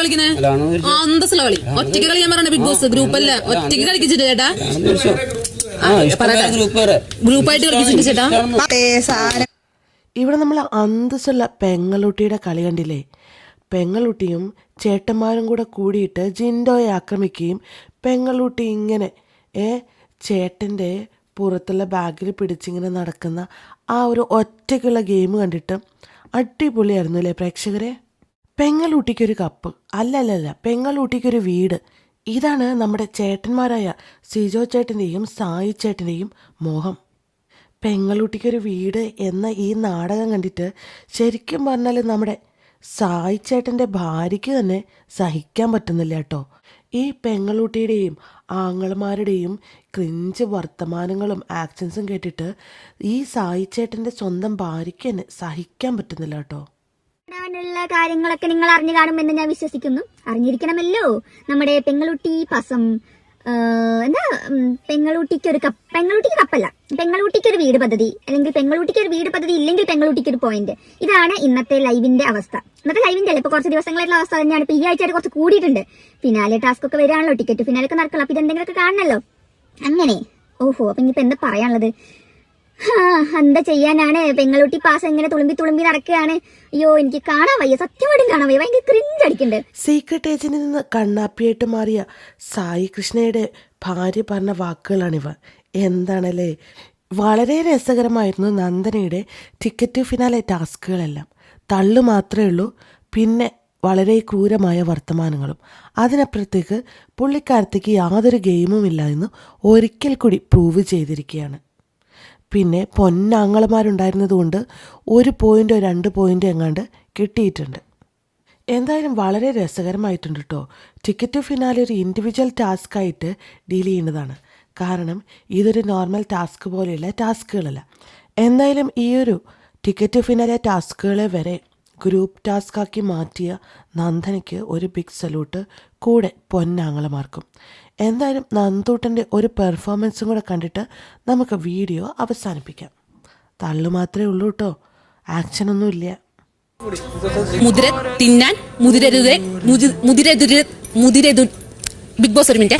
കളിക്കുന്നത് അന്തസ്സുള്ള കളി. ഒറ്റയ്ക്ക് കളിക്കാൻ പറഞ്ഞ ബിഗ് ബോസ് ഗ്രൂപ്പ് അല്ല? ഒറ്റയ്ക്ക് കളിക്കിച്ചിട്ട് ചേട്ടാ? ഗ്രൂപ്പായിട്ട് കളിക്കിച്ചിട്ട് ചേട്ടാ? ഇവിടെ നമ്മൾ അന്തസ്സുള്ള പെങ്ങളുട്ടിയുടെ കളി കണ്ടില്ലേ? പെങ്ങളുട്ടിയും ചേട്ടന്മാരും കൂടെ കൂടിയിട്ട് ജിൻഡോയെ ആക്രമിക്കുകയും പെങ്ങളുട്ടി ഇങ്ങനെ ഏ ചേട്ടന്റെ പുറത്തുള്ള ബാഗിൽ പിടിച്ചിങ്ങനെ നടക്കുന്ന ആ ഒരു ഒറ്റയ്ക്കുള്ള ഗെയിം കണ്ടിട്ട് അടിപൊളിയായിരുന്നു അല്ലേ പ്രേക്ഷകരെ? പെങ്ങളൂട്ടിക്കൊരു കപ്പ്. അല്ലല്ലല്ല പെങ്ങളൂട്ടിക്കൊരു വീട്. ഇതാണ് നമ്മുടെ ചേട്ടന്മാരായ സിജോ ചേട്ടന്റെയും സായി ചേട്ടന്റെയും മോഹം. പെങ്ങളൂട്ടിക്കൊരു വീട് എന്ന ഈ നാടകം കണ്ടിട്ട് ശരിക്കും പറഞ്ഞാൽ നമ്മുടെ സായി ചേട്ടന്റെ ഭാര്യയ്ക്ക് തന്നെ സഹിക്കാൻ പറ്റുന്നില്ല കേട്ടോ. ഈ പെങ്ങളൂട്ടിയുടെയും ആങ്ങളമാരുടെയും ക്രിഞ്ച് വർത്തമാനങ്ങളും ആക്ഷൻസും കേട്ടിട്ട് ഈ സായി ചേട്ടന്റെ സ്വന്തം ഭാര്യയ്ക്ക് തന്നെ സഹിക്കാൻ പറ്റുന്നില്ല കേട്ടോ. ാനുള്ള കാര്യങ്ങളൊക്കെ നിങ്ങൾ അറിഞ്ഞു കാണുമെന്ന് ഞാൻ വിശ്വസിക്കുന്നു. അറിഞ്ഞിരിക്കണമല്ലോ. നമ്മുടെ പെങ്ങളുട്ടി പസം എന്താ പെങ്ങളൂട്ടിക്ക് ഒരു കപ്പ് പെങ്ങളൂട്ടിക്ക് കപ്പല്ല. പെങ്ങളൂട്ടിക്ക് ഒരു വീട് പദ്ധതി. അല്ലെങ്കിൽ പെങ്ങളൂട്ടിക്ക് ഒരു വീട് പദ്ധതി ഇല്ലെങ്കിൽ പെങ്ങളൂട്ടിക്ക് ഒരു പോയിന്റ് ഇതാണ് ഇന്നത്തെ ലൈവിന്റെ അവസ്ഥ. ഇന്നത്തെ ലൈവിന്റെ അല്ല? ഇപ്പൊ കുറച്ച് ദിവസങ്ങളായിട്ടുള്ള അവസ്ഥ തന്നെയാണ്. ഇപ്പൊ ഈ ആഴ്ചയായിട്ട് കുറച്ച് കൂടിയിട്ടുണ്ട്. ഫിനാലെ ടാസ്ക് ഒക്കെ വരാണല്ലോ ടിക്കറ്റ് ഫിനാലൊക്കെ നടക്കുള്ളൂ അപ്പൊ ഇതെന്തെങ്കിലുമൊക്കെ കാണണല്ലോ. അങ്ങനെ. ഓഹോ. അപ്പൊ ഇനിയിപ്പോ എന്താ പറയാനുള്ളത്? എന്താ ചെയ്യാനാണ്? പെങ്ങളൂട്ടി പാസ് ഇങ്ങനെ തുളുമ്പി തുളുമ്പി നടക്കുകയാണ്. അയ്യോ എനിക്ക് കാണാൻ വയ്യ. സത്യമായിട്ടും കാണാൻ വയ്യ. ഭയങ്കര ക്രിഞ്ച് അടിക്കുന്നുണ്ട്. സീക്രട്ട് ഏജന്റിൽ നിന്ന് കണ്ണാപ്പിയായിട്ട് മാറിയ സായി കൃഷ്ണയുടെ ഭാര്യ പറഞ്ഞ വാക്കുകളാണിവ. എന്താണല്ലേ? വളരെ രസകരമായിരുന്നു നന്ദനയുടെ ടിക്കറ്റ് ഫിനാലെ ടാസ്കുകളെല്ലാം. തള്ളു മാത്രമേ ഉള്ളൂ പിന്നെ വളരെ ക്രൂരമായ വർത്തമാനങ്ങളും. അതിനപ്പുറത്തേക്ക് പുള്ളിക്കാരത്തേക്ക് യാതൊരു ഗെയിമും ഇല്ല എന്ന് ഒരിക്കൽ കൂടി പ്രൂവ് ചെയ്തിരിക്കുകയാണ്. പിന്നെ പൊന്നാങ്ങളമാരുണ്ടായിരുന്നതുകൊണ്ട് ഒരു പോയിന്റോ രണ്ട് പോയിന്റോ എങ്ങാണ്ട് കിട്ടിയിട്ടുണ്ട്. എന്തായാലും വളരെ രസകരമായിട്ടുണ്ട് കേട്ടോ ടിക്കറ്റ് ഫിനാലെ ഒരു ഇൻഡിവിജ്വൽ ടാസ്ക് ആയിട്ട് ഡീൽ ചെയ്യുന്നതാണ്. കാരണം ഇതൊരു നോർമൽ ടാസ്ക് പോലെയുള്ള ടാസ്കുകളല്ല എന്തായാലും ഈ ഒരു ടിക്കറ്റ് ഫിനാലെ ടാസ്കുകളെ വരെ ഗ്രൂപ്പ് ടാസ്ക് ആക്കി മാറ്റിയ നന്ദനയ്ക്ക് ഒരു ബിഗ് സല്യൂട്ട് കൂടെ പൊന്നാങ്ങളമാർക്കും. എന്തായാലും നന്ദൂട്ടന്റെ ഒരു പെർഫോമൻസും കൂടെ കണ്ടിട്ട് നമുക്ക് വീഡിയോ അവസാനിപ്പിക്കാം. തള്ളു മാത്രമേ ഉള്ളൂ കേട്ടോ ആക്ഷനൊന്നുമില്ല മുതിര തിന്നാൻ മുതിരരുത് മുതിരരുത് മുതിരതു ബിഗ് ബോസ് ഒരു മിനിറ്റ്